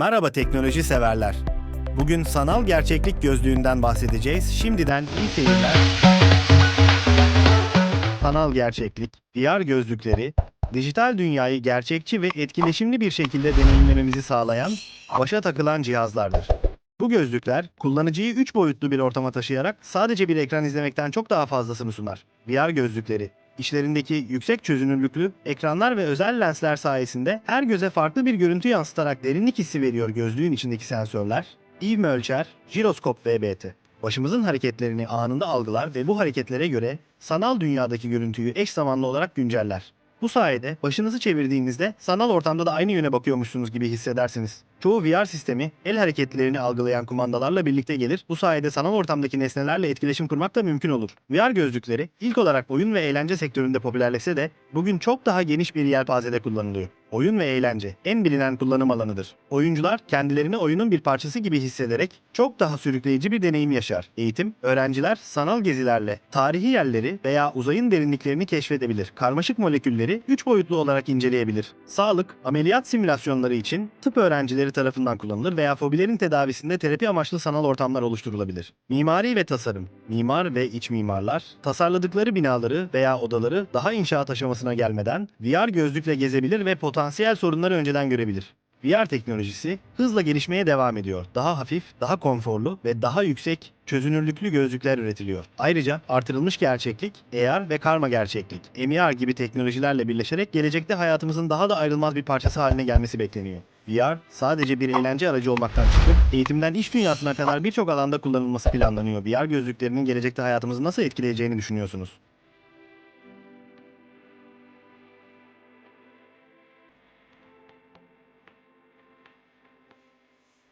Merhaba teknoloji severler. Bugün sanal gerçeklik gözlüğünden bahsedeceğiz. Şimdiden iyi seyirler. Sanal gerçeklik, VR gözlükleri, dijital dünyayı gerçekçi ve etkileşimli bir şekilde deneyimlememizi sağlayan, başa takılan cihazlardır. Bu gözlükler, kullanıcıyı 3 boyutlu bir ortama taşıyarak sadece bir ekran izlemekten çok daha fazlasını sunar. VR gözlükleri, İçlerindeki yüksek çözünürlüklü ekranlar ve özel lensler sayesinde her göze farklı bir görüntü yansıtarak derinlik hissi veriyor gözlüğün içindeki sensörler. İvme ölçer, jiroskop VBT. Başımızın hareketlerini anında algılar ve bu hareketlere göre sanal dünyadaki görüntüyü eş zamanlı olarak günceller. Bu sayede başınızı çevirdiğinizde sanal ortamda da aynı yöne bakıyormuşsunuz gibi hissedersiniz. Çoğu VR sistemi el hareketlerini algılayan kumandalarla birlikte gelir. Bu sayede sanal ortamdaki nesnelerle etkileşim kurmak da mümkün olur. VR gözlükleri ilk olarak oyun ve eğlence sektöründe popülerleşse de bugün çok daha geniş bir yelpazede kullanılıyor. Oyun ve eğlence en bilinen kullanım alanıdır. Oyuncular kendilerini oyunun bir parçası gibi hissederek çok daha sürükleyici bir deneyim yaşar. Eğitim, öğrenciler sanal gezilerle tarihi yerleri veya uzayın derinliklerini keşfedebilir. Karmaşık molekülleri 3 boyutlu olarak inceleyebilir. Sağlık, ameliyat simülasyonları için tıp öğrencileri tarafından kullanılır veya fobilerin tedavisinde terapi amaçlı sanal ortamlar oluşturulabilir. Mimari ve tasarım, mimar ve iç mimarlar tasarladıkları binaları veya odaları daha inşaat aşamasına gelmeden VR gözlükle gezebilir ve potansiyel sorunları önceden görebilir. VR teknolojisi hızla gelişmeye devam ediyor. Daha hafif, daha konforlu ve daha yüksek çözünürlüklü gözlükler üretiliyor. Ayrıca artırılmış gerçeklik, AR ve karma gerçeklik, MR gibi teknolojilerle birleşerek gelecekte hayatımızın daha da ayrılmaz bir parçası haline gelmesi bekleniyor. VR sadece bir eğlence aracı olmaktan çıkıp eğitimden iş dünyasına kadar birçok alanda kullanılması planlanıyor. VR gözlüklerinin gelecekte hayatımızı nasıl etkileyeceğini düşünüyorsunuz?